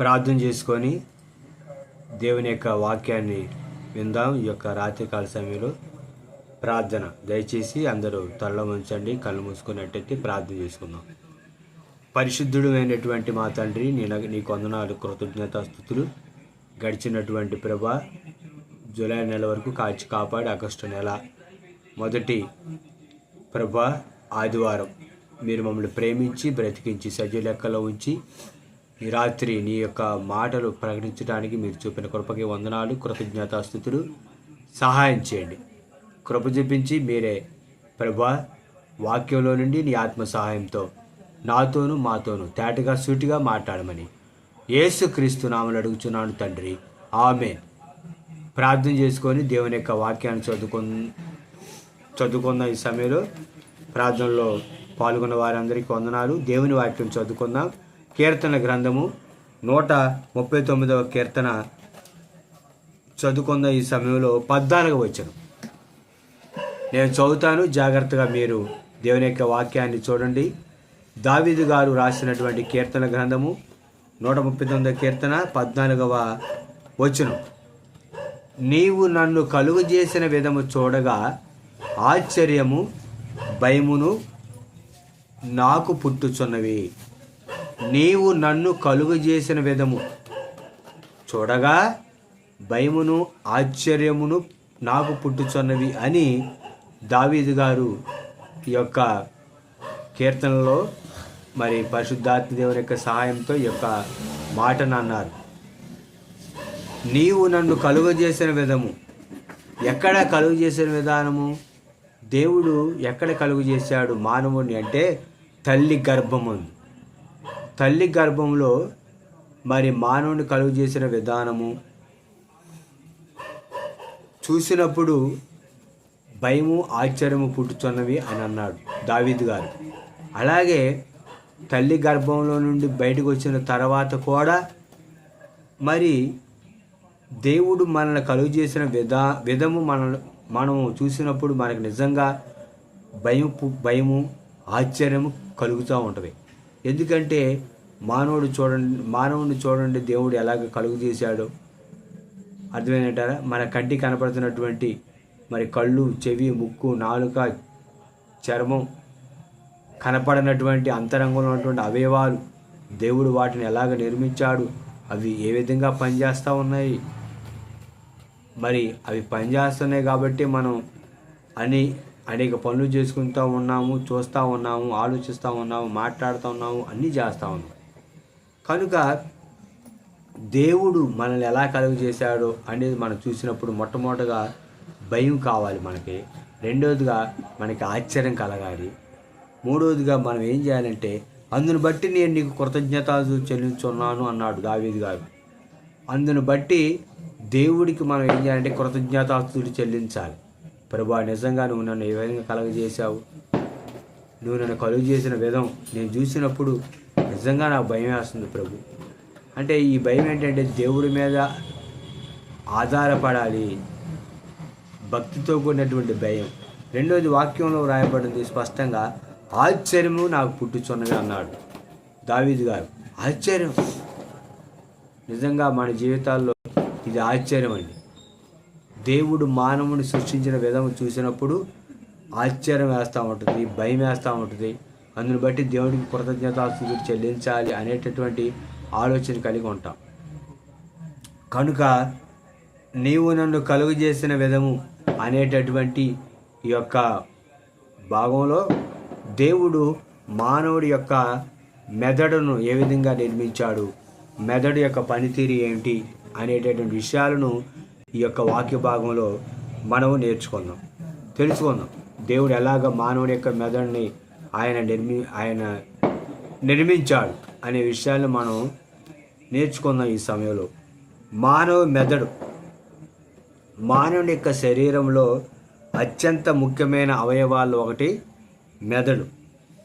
ప్రార్థన చేసుకొని దేవుని యొక్క వాక్యాన్ని విందాం. ఈ యొక్క రాత్రికాల సమయంలో ప్రార్థన. దయచేసి అందరూ తల్ల ఉంచండి కళ్ళు మూసుకున్నట్టయితే ప్రార్థన చేసుకుందాం. పరిశుద్ధుడు అయినటువంటి మా తండ్రి నేను నీకు వందనాలు కృతజ్ఞతాస్థుతులు గడిచినటువంటి ప్రభ జూలై నెల వరకు కాచి కాపాడి. ఆగస్టు నెల మొదటి ప్రభ ఆదివారం మీరు మమ్మల్ని ప్రేమించి బ్రతికించి సజీవ లెక్కలో ఉంచి ఈ రాత్రి నీ యొక్క మాటలు ప్రకటించడానికి మీరు చూపిన కృపకి వందనాలు కృతజ్ఞతాస్థుతులు సహాయం చేయండి. కృప చూపించి మీరే ప్రభా వాక్యంలో నుండి నీ ఆత్మ సహాయంతో నాతోనూ మాతోనూ తేటగా సూటిగా మాట్లాడమని యేసు క్రీస్తు నామలు అడుగుచున్నాను తండ్రి. ఆమె ప్రార్థన చేసుకొని దేవుని యొక్క వాక్యాన్ని చదువుకు చదువుకున్న ఈ సమయంలో ప్రార్థనలో పాల్గొన్న వారందరికీ వందనాలు. దేవుని వాక్యం చదువుకుందాం. కీర్తన గ్రంథము నూట ముప్పై తొమ్మిదవ కీర్తన చదువుకున్న ఈ సమయంలో పద్నాలుగు వచ్చను నేను చదువుతాను జాగ్రత్తగా మీరు దేవుని యొక్క వాక్యాన్ని చూడండి. దావీదు గారు రాసినటువంటి కీర్తన గ్రంథము నూట ముప్పై తొమ్మిదవ కీర్తన పద్నాలుగవ వచ్చును నీవు నన్ను కలుగు చేసిన విధము చూడగా ఆశ్చర్యము భయమును నాకు పుట్టుచున్నవి. నీవు నన్ను కలుగు చేసిన విధము. చూడగా భయమును ఆశ్చర్యమును నాకు పుట్టుచున్నవి అని దావీదు గారు ఈ యొక్క కీర్తనలో మరి పరిశుద్ధాత్మ దేవుని యొక్క సహాయంతో ఈ యొక్క మాటను అన్నారు. నీవు నన్ను కలుగు చేసిన విధము. ఎక్కడ కలుగు చేసిన విధానము? దేవుడు ఎక్కడ కలుగు చేశాడు మానవుని అంటే తల్లి గర్భమందు. తల్లి గర్భంలో మరి మానవుని కలుగు చేసిన విధానము చూసినప్పుడు భయము ఆశ్చర్యము పుట్టుతున్నవి అని అన్నాడు దావిద్ గారు. అలాగే తల్లి గర్భంలో నుండి బయటకు వచ్చిన తర్వాత కూడా మరి దేవుడు మనల్ని కలుగు చేసిన విధా విధము మన మనము చూసినప్పుడు మనకు నిజంగా భయం భయము ఆశ్చర్యము కలుగుతూ ఉంటుంది. ఎందుకంటే మానవుడు చూడండి మానవుని చూడండి దేవుడు ఎలాగ కలుగు చేశాడు అర్థమైనట్టారా మన కంటి కనపడుతున్నటువంటి మరి కళ్ళు చెవి ముక్కు నాలుక చర్మం కనపడినటువంటి అంతరంగంలో ఉన్నటువంటి అవయవాలు దేవుడు వాటిని ఎలాగ నిర్మించాడు? అవి ఏ విధంగా పనిచేస్తూ ఉన్నాయి? మరి అవి పనిచేస్తున్నాయి కాబట్టి మనం అని అనేక పనులు చేసుకుంటూ ఉన్నాము చూస్తూ ఉన్నాము ఆలోచిస్తూ ఉన్నాము మాట్లాడుతూ ఉన్నాము అన్నీ చేస్తూ ఉన్నాము కనుక దేవుడు మనల్ని ఎలా కలుగు చేశాడో అనేది మనం చూసినప్పుడు మొట్టమొదటిగా భయం కావాలి మనకి. రెండవదిగా మనకి ఆశ్చర్యం కలగాలి. మూడవదిగా మనం ఏం చేయాలంటే అందును బట్టి నేను నీకు కృతజ్ఞతలు చెల్లించున్నాను అన్నాడు దావీద్ గారు. అందును బట్టి దేవుడికి మనం ఏం చేయాలంటే కృతజ్ఞతాస్తులు చెల్లించాలి. ప్రభా నిజంగా నువ్వు నన్ను ఏ విధంగా కలగజేశావు? నువ్వు నన్ను కలుగు చేసిన విధం నేను చూసినప్పుడు నిజంగా నాకు భయం వేస్తుంది ప్రభు. అంటే ఈ భయం ఏంటంటే దేవుడి మీద ఆధారపడాలి భక్తితో కూడినటువంటి భయం. రెండోది వాక్యంలో రాయబడింది స్పష్టంగా ఆశ్చర్యము నాకు పుట్టుచున్నది అన్నాడు దావీదు గారు. ఆశ్చర్యం. నిజంగా మన జీవితాల్లో ఇది ఆశ్చర్యం అండి. దేవుడు మానవుని సృష్టించిన విధం చూసినప్పుడు ఆశ్చర్యం వేస్తూ ఉంటుంది భయం వేస్తూ ఉంటుంది. అందుని బట్టి దేవుడికి కృతజ్ఞతాస్తుతులు చెల్లించాలి అనేటటువంటి ఆలోచన కలిగి ఉంటాం. కనుక నీవు నన్ను కలుగు చేసిన విధము అనేటటువంటి ఈ యొక్క భాగంలో దేవుడు మానవుడి యొక్క మెదడును ఏ విధంగా నిర్మించాడు మెదడు యొక్క పనితీరు ఏంటి అనేటటువంటి విషయాలను ఈ యొక్క వాక్య భాగంలో మనము నేర్చుకుందాం. తెలుసుకుందాం. దేవుడు ఎలాగ మానవుడి యొక్క మెదడుని ఆయన నిర్మి ఆయన నిర్మించాడు అనే విషయాన్ని మనం నేర్చుకుందాం ఈ సమయంలో. మానవ మెదడు మానవుని యొక్క శరీరంలో అత్యంత ముఖ్యమైన అవయవాలు ఒకటి మెదడు.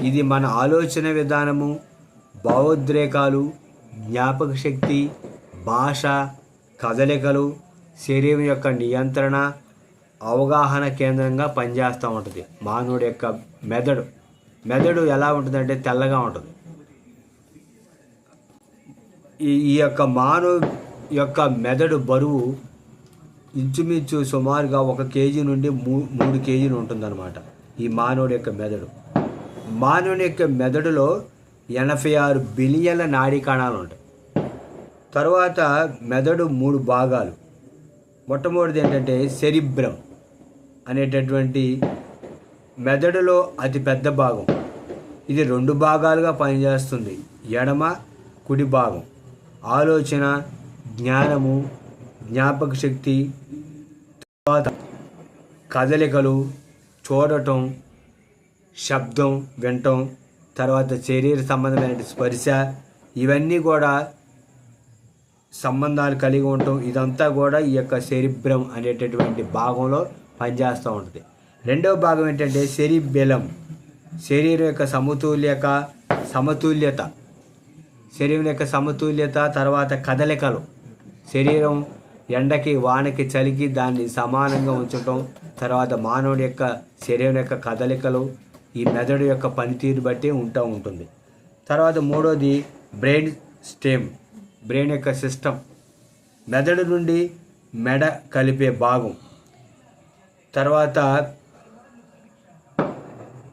ఇది మన ఆలోచన విధానము భావోద్రేకాలు జ్ఞాపక శక్తి భాష కదలికలు శరీరం యొక్క నియంత్రణ అవగాహన కేంద్రంగా పనిచేస్తూ ఉంటుంది. మానవుడి యొక్క మెదడు. మెదడు ఎలా ఉంటుందంటే తెల్లగా ఉంటుంది. ఈ ఈ యొక్క మానవ యొక్క మెదడు బరువు ఇంచుమించు సుమారుగా ఒక కేజీ నుండి మూ మూడు కేజీలు ఉంటుందన్నమాట ఈ మానవుడి యొక్క మెదడు. మానవుని యొక్క మెదడులో ఎనభై ఆరు బిలియన్ల నాడీ కణాలు ఉంటాయి. తర్వాత మెదడు మూడు భాగాలు. మొట్టమొదటిది ఏంటంటే సెరిబ్రం అనేటటువంటి మెదడులో అతి పెద్ద భాగం. ఇది రెండు భాగాలుగా పనిచేస్తుంది. ఎడమ కుడి భాగం. ఆలోచన జ్ఞానము జ్ఞాపక శక్తి తర్వాత కదలికలు చూడటం శబ్దం వినటం తర్వాత శరీర సంబంధమైన స్పర్శ ఇవన్నీ కూడా సంబంధాలు కలిగి ఉండటం ఇదంతా కూడా ఈ యొక్క శరీబ్రం అనేటటువంటి భాగంలో పనిచేస్తూ ఉంటుంది. రెండవ భాగం ఏంటంటే సెరిబెలం. శరీరం యొక్క సమతుల్యక సమతుల్యత. శరీరం యొక్క సమతుల్యత తర్వాత కదలికలు. శరీరం ఎండకి వానకి చలికి దాన్ని సమానంగా ఉంచటం తర్వాత మానవుడి యొక్క శరీరం యొక్క కదలికలు ఈ మెదడు యొక్క పనితీరు బట్టి ఉంటూ ఉంటుంది. తర్వాత మూడోది బ్రెయిన్ స్టెమ్ బ్రెయిన్ యొక్క సిస్టమ్. మెదడు నుండి మెడ కలిపే భాగం. తర్వాత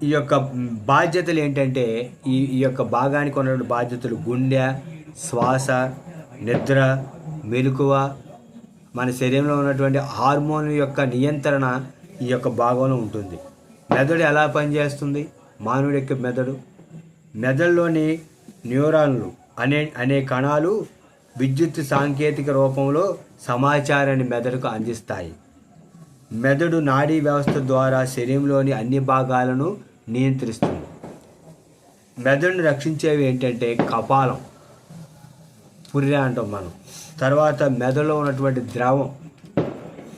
ఈ యొక్క బాధ్యతలు ఏంటంటే ఈ ఈ యొక్క భాగానికి ఉన్నటువంటి బాధ్యతలు గుండె శ్వాస నిద్ర మెలకువ మన శరీరంలో ఉన్నటువంటి హార్మోన్ యొక్క నియంత్రణ ఈ యొక్క భాగంలో ఉంటుంది. మెదడు ఎలా పనిచేస్తుంది? మానవుడి యొక్క మెదడు. మెదడులోని న్యూరాన్లు అనే అనే కణాలు విద్యుత్ సాంకేతిక రూపంలో సమాచారాన్ని మెదడుకు అందిస్తాయి. మెదడు నాడీ వ్యవస్థ ద్వారా శరీరంలోని అన్ని భాగాలను నియంత్రిస్తుంది. మెదడును రక్షించేవి ఏంటంటే కపాలం పుర్రె అంటాం మనం. తర్వాత మెదడులో ఉన్నటువంటి ద్రవం.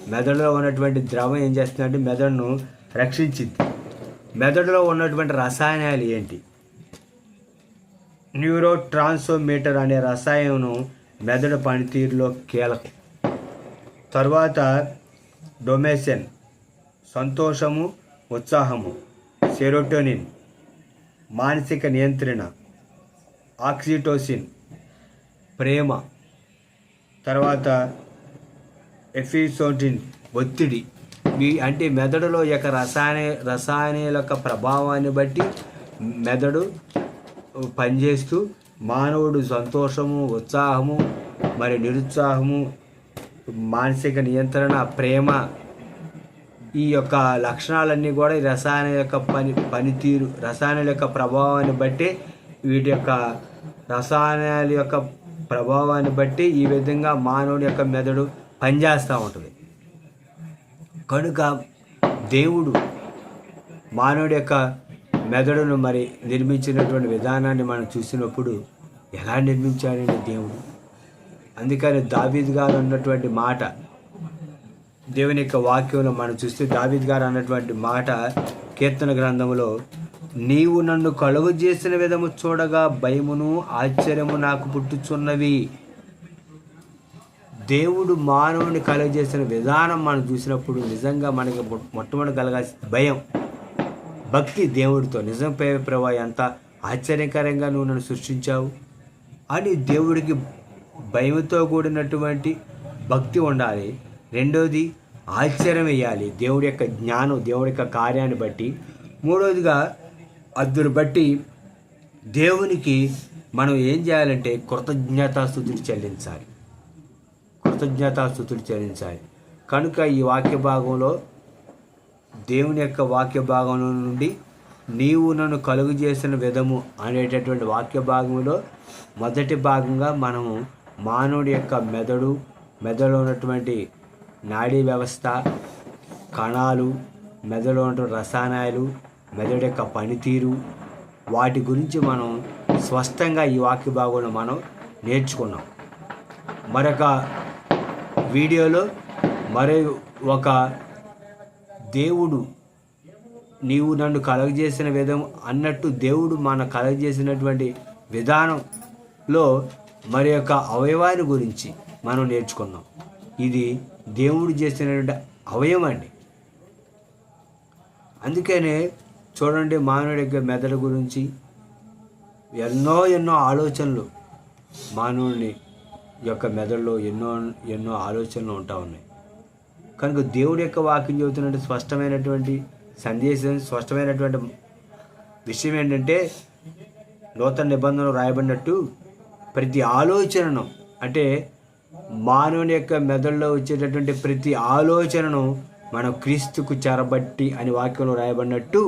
మెదడులో ఉన్నటువంటి ద్రవం ఏం చేస్తుందంటే మెదడును రక్షించింది. మెదడులో ఉన్నటువంటి రసాయనాలు ఏంటి? న్యూరో ట్రాన్స్ఫోమీటర్ అనే రసాయనం మెదడు పనితీరులో కీలకం. తర్వాత డొమేసెన్ సంతోషము ఉత్సాహము సెరోటోనిన్ మానసిక నియంత్రణ ఆక్సిటోసిన్ ప్రేమ తర్వాత ఎఫిసోటిన్ ఒత్తిడి. ఈ అంటే మెదడులో యొక్క రసాయన రసాయనాల యొక్క ప్రభావాన్ని బట్టి మెదడు పనిచేస్తూ మానవుడు సంతోషము ఉత్సాహము మరి నిరుత్సాహము మానసిక నియంత్రణ ప్రేమ ఈ యొక్క లక్షణాలన్నీ కూడా ఈ రసాయన యొక్క పని పనితీరు రసాయనాల యొక్క ప్రభావాన్ని బట్టి వీటి యొక్క రసాయనాల యొక్క ప్రభావాన్ని బట్టి ఈ విధంగా మానవుడి యొక్క మెదడు పనిచేస్తూ ఉంటుంది. కనుక దేవుడు మానవుడి యొక్క మెదడును మరి నిర్మించినటువంటి విధానాన్ని మనం చూసినప్పుడు ఎలా నిర్మించాడండి దేవుడు? అందుకని దావీద్ గారు అన్నటువంటి మాట దేవుని యొక్క వాక్యంలో మనం చూస్తే దావీద్ గారు అన్నటువంటి మాట కీర్తన గ్రంథంలో నీవు నన్ను కలుగు చేసిన విధము చూడగా భయమును ఆశ్చర్యము నాకు పుట్టుచున్నవి. దేవుడు మానవుని కలుగజేసిన విధానం మనం చూసినప్పుడు నిజంగా మనకి మొట్టమొదటి కలగాల్సిన భయం. భక్తి దేవుడితో నిజం పేరు ప్రభా ఎంత ఆశ్చర్యకరంగా నువ్వు నన్ను సృష్టించావు. అని దేవుడికి భయంతో కూడినటువంటి భక్తి ఉండాలి. రెండోది ఆశ్చర్యం వేయాలి. దేవుడి యొక్క జ్ఞానం దేవుడి యొక్క కార్యాన్ని బట్టి. మూడోదిగా అద్దును బట్టి దేవునికి మనం ఏం చేయాలంటే కృతజ్ఞతాస్థుతులు చెల్లించాలి. కృతజ్ఞతాస్థుతులు చెల్లించాలి. కనుక ఈ వాక్య భాగంలో దేవుని యొక్క వాక్య భాగం నుండి నీవు నన్ను కలుగు చేసిన విధము అనేటటువంటి వాక్య భాగంలో మొదటి భాగంగా మనము మానవుడి యొక్క మెదడు మెదడులో ఉన్నటువంటి నాడీ వ్యవస్థ కణాలు మెదడులో ఉన్నటువంటి రసాయనాలు మెదడు యొక్క పనితీరు వాటి గురించి మనం స్పష్టంగా ఈ వాక్య భాగంలో మనం నేర్చుకున్నాం. మరొక వీడియోలో మరో ఒక దేవుడు నీవు నన్ను కలగజేసిన విధం అన్నట్టు దేవుడు మన కలగజేసినటువంటి విధానంలో మరి యొక్క అవయవాన్ని గురించి మనం నేర్చుకున్నాం ఇది దేవుడు చేసినటువంటి అవయవం అండి. అందుకనే చూడండి మానవుడి యొక్క మెదడు గురించి ఎన్నో ఎన్నో ఆలోచనలు మానవుని యొక్క మెదడులో ఎన్నో ఎన్నో ఆలోచనలు ఉంటా ఉన్నాయి. కనుక దేవుడి యొక్క వాక్యం చెబుతున్నట్టు స్పష్టమైనటువంటి సందేశం స్పష్టమైనటువంటి విషయం ఏంటంటే నూతన నిబంధనలు రాయబడినట్టు ప్రతి ఆలోచనను అంటే మానవుని యొక్క మెదడులో వచ్చేటటువంటి ప్రతి ఆలోచనను మనం క్రీస్తుకు చెరబట్టి అని వాక్యంలో రాయబడినట్టు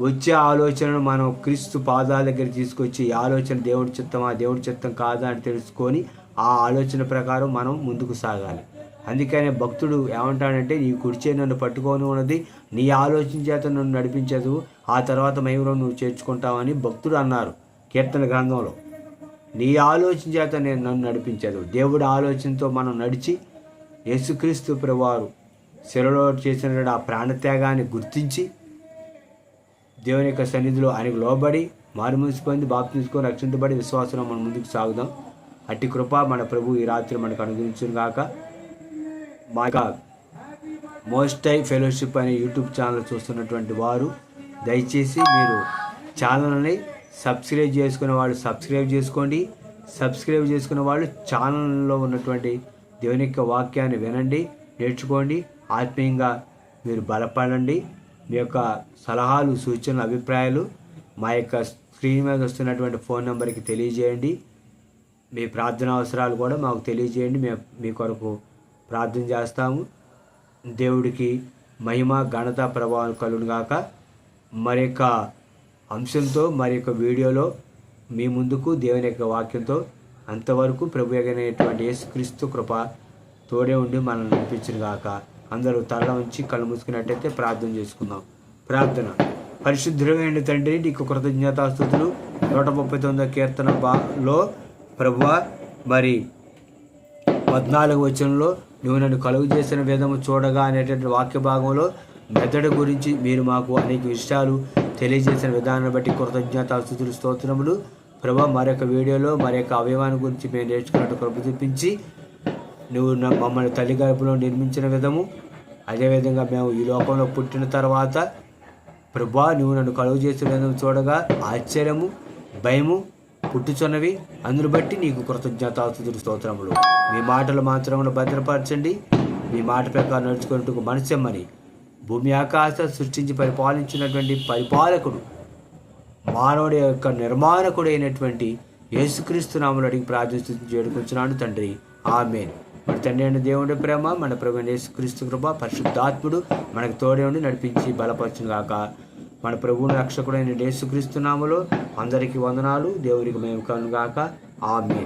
వచ్చే ఆలోచనను మనం క్రీస్తు పాదాల దగ్గర తీసుకొచ్చి ఈ ఆలోచన దేవుడి చిత్తమా దేవుడి చిత్తం కాదా అని తెలుసుకొని ఆ ఆలోచన ప్రకారం మనం ముందుకు సాగాలి. అందుకనే భక్తుడు ఏమంటాడంటే నీ కుర్చీ నన్ను పట్టుకొని ఉన్నది నీ ఆలోచన చేత నన్ను నడిపించదు ఆ తర్వాత మహిమలో నువ్వు చేర్చుకుంటావని భక్తుడు అన్నారు కీర్తన గ్రంథంలో. నీ ఆలోచన చేత నేను నన్ను నడిపించదు. దేవుడి ఆలోచనతో మనం నడిచి యేసుక్రీస్తు ప్రభువారు శిలలో చేసిన ఆ ప్రాణత్యాగాన్ని గుర్తించి దేవుని యొక్క సన్నిధిలో ఆయనకు లోబడి మారుమూసి పొంది బాప్తించుకొని రక్షించబడి విశ్వాసంలో మనం ముందుకు సాగుదాం. అట్టి కృప మన ప్రభు ఈ రాత్రి మనకు అనుగ్రహించును గాక మా యొక్క మోస్ట్ ఫెలోషిప్ అనే యూట్యూబ్ ఛానల్ చూస్తున్నటువంటి వారు దయచేసి మీరు ఛానల్ని సబ్స్క్రైబ్ చేసుకునే వాళ్ళు సబ్స్క్రైబ్ చేసుకోండి. సబ్స్క్రైబ్ చేసుకునే వాళ్ళు ఛానల్లో ఉన్నటువంటి దేవుని యొక్క వాక్యాన్ని వినండి నేర్చుకోండి. ఆత్మీయంగా మీరు బలపడండి. మీ యొక్క సలహాలు సూచనలు అభిప్రాయాలు మా యొక్క స్క్రీన్ మీద వస్తున్నటువంటి ఫోన్ నెంబర్కి తెలియజేయండి. మీ ప్రార్థన అవసరాలు కూడా మాకు తెలియజేయండి. మేము మీ కొరకు ప్రార్థన చేస్తాము. దేవుడికి మహిమ ఘనత ప్రభావం కలుగును మరి యొక్క అంశంతో మరి యొక్క వీడియోలో మీ ముందుకు దేవుని యొక్క వాక్యంతో అంతవరకు ప్రభు ఎగనేటువంటి యేసుక్రీస్తు కృప తోడే ఉండి మనల్ని నడిపించిన గాక. అందరూ తల ఉంచి కళ్ళు మూసుకున్నట్టయితే ప్రార్థన చేసుకుందాం. ప్రార్థన. పరిశుద్ధమైన తండ్రి నీకు కృతజ్ఞతాస్థుతులు నూట ముప్పై తొమ్మిదో కీర్తన బాలో ప్రభువ మరి పద్నాలుగు వచనంలో నువ్వు నన్ను కలుగు చేసిన విధము చూడగా అనేటువంటి వాక్య భాగంలో మెదడు గురించి మీరు మాకు అనేక విషయాలు తెలియజేసిన విధానాన్ని బట్టి కృతజ్ఞత స్థుతులు స్తోత్రములు. ప్రభా మరొక వీడియోలో మరొక అవయవాన్ని గురించి మేము నేర్చుకున్నట్టు కృప చూపించి నువ్వు నా- మమ్మల్ని తల్లి గర్భంలో నిర్మించిన విధము. అదేవిధంగా మేము ఈ లోకంలో పుట్టిన తర్వాత ప్రభా నువ్వు నన్ను కలుగు చేసిన విధం చూడగా ఆశ్చర్యము భయము పుట్టుచున్నవి. అందును బట్టి నీకు కృతజ్ఞతాస్తుతులు స్తోత్రములు. మీ మాటలు మాత్రమును భద్రపరచండి. మీ మాట ప్రకారం నడుచుకున్నట్టుకు మనసెమ్మని భూమి ఆకాశ సృష్టించి పరిపాలించినటువంటి పరిపాలకుడు మానవుడి యొక్క నిర్మాణకుడు అయినటువంటి యేసుక్రీస్తు నామలు అడిగి ప్రార్థిస్తూ చేడుకొచ్చినాడు తండ్రి. ఆమెను. మన తండ్రి అయిన దేవుడి ప్రేమ మన ప్రభు యేసుక్రీస్తు కృప పరిశుద్ధాత్ముడు మనకు తోడే ఉండి నడిపించి బలపరచును గాక మన ప్రభువుని రక్షకుడైన యేసుక్రీస్తు నామలో అందరికీ వందనాలు. దేవుడికి మేము కనుగాక ఆమె